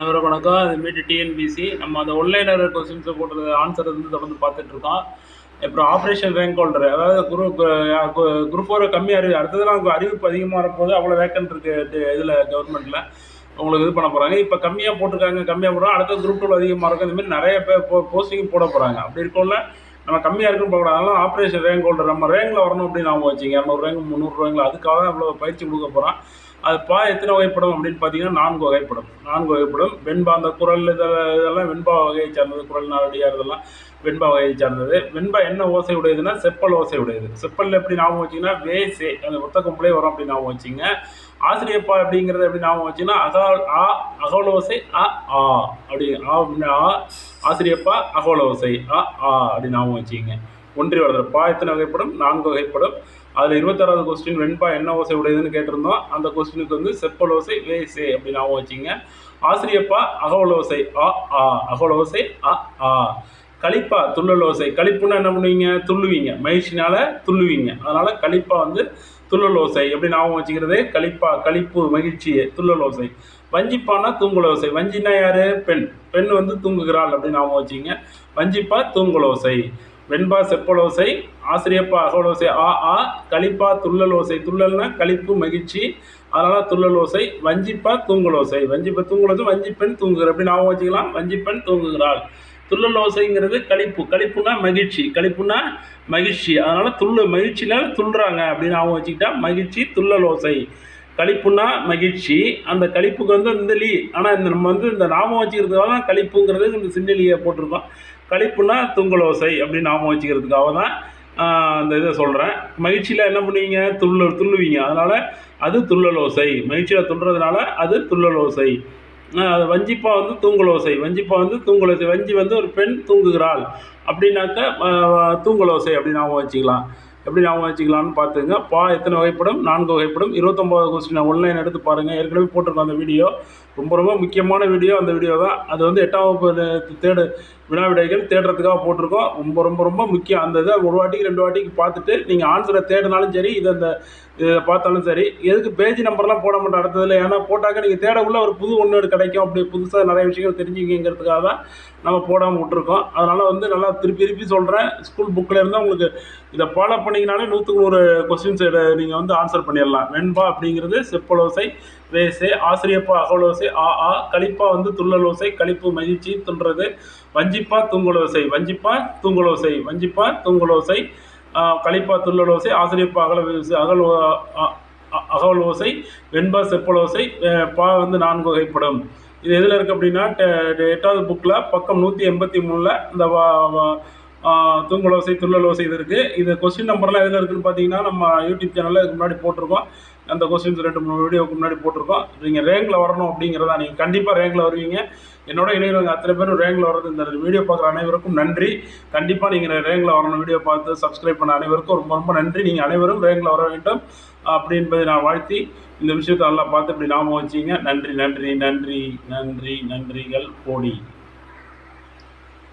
அனைவரும் வணக்கம். இதுமாரி டிஎன்பிசி நம்ம அந்த ஒன்லைனர் கொஸ்டின்ஸை போட்டு ஆன்சர் வந்து தொடர்ந்து பார்த்துட்டு இருக்கோம். அப்புறம் ஆப்ரேஷன் ரேங்க் ஹோல்டர் அதாவது குரூப் குரூப் ஃபோர் கம்மி அறிவு அடுத்ததெல்லாம் அறிவிப்பு அதிகமாக இருப்போது அவ்வளோ வேக்கன்ட் இருக்குது இதில் கவர்மெண்ட்டில் உங்களுக்கு இது பண்ண போகிறாங்க இப்போ கம்மியாக போட்டிருக்காங்க கம்மியாக போடுறோம் அடுத்த குரூப் டூவில் அதிகமாக இருக்கும் இந்தமாரி நிறைய பேர் போ போஸ்டிங் போட போகிறாங்க அப்படி இருக்கோம்ல நம்ம கம்மியாக இருக்குன்னு பார்க்கலாம் அதனால ஆப்ரேஷன் ரேங்க் ஹோல்டர் நம்ம ரேங்கில் வரணும் அப்படின்னு அவங்க வச்சிங்க. இரநூறு ரேங்க் முந்நூறு ரேங்கில் அதுக்காக தான் இவ்வளோ பயிற்சி கொடுக்க போகிறோம் அது பா எத்தனை வகைப்படும் அப்படின்னு பார்த்தீங்கன்னா நான்கு வகைப்படும். நான்கு வகைப்படும். வெண்பா அந்த குரல் இதெல்லாம் இதெல்லாம் வெண்பா வகையை சார்ந்தது. குரல் நாடியார் இதெல்லாம் வெண்பா வகையை சார்ந்தது. வெண்பா என்ன ஓசை உடையதுன்னா செப்பல் ஓசை உடையது. செப்பல் எப்படி ஞாபகம் வச்சிங்கன்னா வே சே அந்த ஒத்த கும்பலே வரும் அப்படின்னு ஞாபகம் வச்சிங்க. ஆசிரியப்பா அப்படிங்கிறது எப்படி ஞாபகம் வச்சிங்கன்னா அகால் ஆ அகோல ஓசை அ ஆ அப்படி ஆ அப்படின்னா ஆ ஆசிரியப்பா அகோல ஓசை அ ஆ அப்படி ஞாபகம் வச்சிங்க. ஒன்றி வருது. பா எத்தனை வகைப்படும்? நான்கு வகைப்படும். அதில் இருபத்தாறாவது கொஸ்டின் வெண்பா என்ன ஓசை உடையதுன்னு கேட்டிருந்தோம். அந்த கொஸ்டினுக்கு வந்து செப்பல் ஓசை வேசே அப்படின்னு ஞாபகம் வச்சிங்க. ஆசிரியப்பா அகோல ஓசை ஆ. அகோல ஓசை ஆ ஆ. களிப்பா துள்ளல் ஓசை. என்ன பண்ணுவீங்க? துள்ளுவீங்க. மகிழ்ச்சினால துள்ளுவீங்க. அதனால் களிப்பா வந்து துள்ளல் ஓசை. எப்படி ஞாபகம் வச்சுக்கிறது? களிப்பா களிப்பு மகிழ்ச்சி துள்ளல் ஓசை. வஞ்சிப்பானா தூங்குல ஓசை. வஞ்சினா யாரு? பெண். பெண் வந்து தூங்குகிறாள் அப்படின்னு ஞாபகம் வச்சுங்க. வஞ்சிப்பா தூங்குல ஓசை. வெண்பா செப்பலோசை ஆசிரியப்பா அகோலோசை ஆ ஆ களிப்பா துள்ளல் ஓசை. துள்ளல்னா களிப்பு மகிழ்ச்சி. அதனால் துள்ளல் ஓசை வஞ்சிப்பா தூங்குலோசை வஞ்சிப்பா தூங்குலோசை வஞ்சிப்பெண் தூங்குகிற அப்படி ஞாபகம் வச்சுக்கலாம்? வஞ்சிப்பெண் தூங்குகிறாள். துள்ளல் ஓசைங்கிறது களிப்பு. மகிழ்ச்சி. கழிப்புனா மகிழ்ச்சி. அதனால் துள்ளு மகிழ்ச்சியில் துள்ளுறாங்க அப்படின்னு ஞாபகம் வச்சுக்கிட்டா மகிழ்ச்சி துள்ளல் ஓசை. மகிழ்ச்சி. அந்த களிப்புக்கு வந்து இந்த லீ. ஆனால் இந்த நம்ம வந்து இந்த நாமம் வச்சுக்கிறதுக்காக தான் களிப்புங்கிறது இந்த சின்னலியை போட்டிருக்கோம். களிப்புனா துங்கலோசை அப்படின்னு நாமம் வச்சுக்கிறதுக்காக தான் அந்த இதை சொல்கிறேன் மகிழ்ச்சியில் என்ன பண்ணுவீங்க? துள்ள துள்ளுவீங்க. அதனால் அது துள்ளலோசை. மகிழ்ச்சியில் துள்ளுறதுனால அது துள்ளலோசை. அது வஞ்சிப்பா வந்து தூங்கலோசை. வஞ்சிப்பா வந்து தூங்கலோசை. வஞ்சி வந்து ஒரு பெண் தூங்குகிறாள். அப்படின்னாக்க தூங்கலோசை அப்படின்னு ஞாபகம் வச்சுக்கலாம். எப்படி ஞாபகம் வச்சுக்கலாம்னு பார்த்துங்க. பா எத்தனை வகைப்படும்? நான்கு வகைப்படும். இருபத்தொம்போது கொஸ்டின் ஒன்லைன் எடுத்து பாருங்கள் ஏற்கனவே போட்டிருக்கோம் அந்த வீடியோ ரொம்ப ரொம்ப முக்கியமான வீடியோ அந்த வீடியோ தான். அது வந்து எட்டாம் வகுப்பு தேடு வினா விடைகள் தேடுறதுக்காக போட்டிருக்கோம். ரொம்ப ரொம்ப ரொம்ப முக்கியம். அந்த இதை ஒரு வாட்டிக்கு ரெண்டு வாட்டிக்கு பார்த்துட்டு நீங்கள் ஆன்சரை தேடினாலும் சரி இதை அந்த இதை பார்த்தாலும் சரி எதுக்கு பேஜ் நம்பர்லாம் போட மாட்டோம் அடுத்ததில் ஏன்னா போட்டாக்க நீங்கள் தேடக்குள்ள ஒரு புது ஒன்று கிடைக்கும். அப்படி புதுசாக நிறைய விஷயங்கள் தெரிஞ்சுக்கிங்கிறதுக்காக தான் நம்ம போடாமல் விட்ருக்கோம் அதனால் வந்து நல்லா திருப்பி திருப்பி சொல்கிறேன் ஸ்கூல் புக்கில் இருந்தால் உங்களுக்கு இதை ஃபாலோ பண்ணிங்கனாலே நூற்றுக்கு நூறு கொஸ்டின்ஸ் நீங்கள் வந்து ஆன்சர் பண்ணிடலாம். வெண்பா அப்படிங்கிறது செப்பலோசை வேசே ஆசிரியப்பா அகலோசை ஆ ஆ. கழிப்பா வந்து துள்ளலோசை கழிப்பு மகிழ்ச்சி துன்றது. வஞ்சிப்பா தூங்குலோசை வஞ்சிப்பா தூங்குலோசை வஞ்சிப்பா தூங்குலோசை. கழிப்பா துள்ளலோசை ஆசிரியப்பா அகல அகல் அகவல் ஓசை வெண்பா செப்பலோசை பா வந்து நான்கு வகைப்படும். இது எதில் இருக்குது அப்படின்னா எட்டாவது புக்கில் பக்கம் நூற்றி எண்பத்தி மூணில் இந்த தூங்குலோசை துள்ளலோசை இது இருக்குது இது கொஸ்டின் நம்பர்லாம் எதில் இருக்குதுன்னு பார்த்தீங்கன்னா நம்ம யூடியூப் சேனலில் இதுக்கு முன்னாடி போட்டிருக்கோம். அந்த கொஸ்டின்ஸ் ரெண்டு மூணு வீடியோக்கு முன்னாடி போட்டிருக்கோம். நீங்கள் ரேங்கில் வரணும் அப்படிங்கிறதா நீங்கள் கண்டிப்பாக ரேங்கில் வருவீங்க. என்னோட இணையவங்க அத்தனை பேரும் ரேங்கில் வர்றது இந்த வீடியோ பார்க்குற அனைவருக்கும் நன்றி. கண்டிப்பாக நீங்கள் ரேங்கில் வரணும் வீடியோ பார்த்து சப்ஸ்கிரைப் பண்ண அனைவருக்கும் ரொம்ப ரொம்ப நன்றி. நீங்கள் அனைவரும் ரேங்கில் வர வேண்டும். அப்படி என்பதை நான் வாழ்த்தி இந்த விஷயத்தை நல்லா பார்த்து இப்படி ஞாபகம் வச்சிங்க. நன்றி நன்றி நன்றி நன்றி நன்றிகள் கோடி.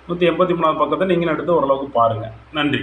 நூற்றி எண்பத்தி மூணாவது பக்கத்தை நீங்கள் எடுத்து ஓரளவுக்கு பாருங்கள் நன்றி.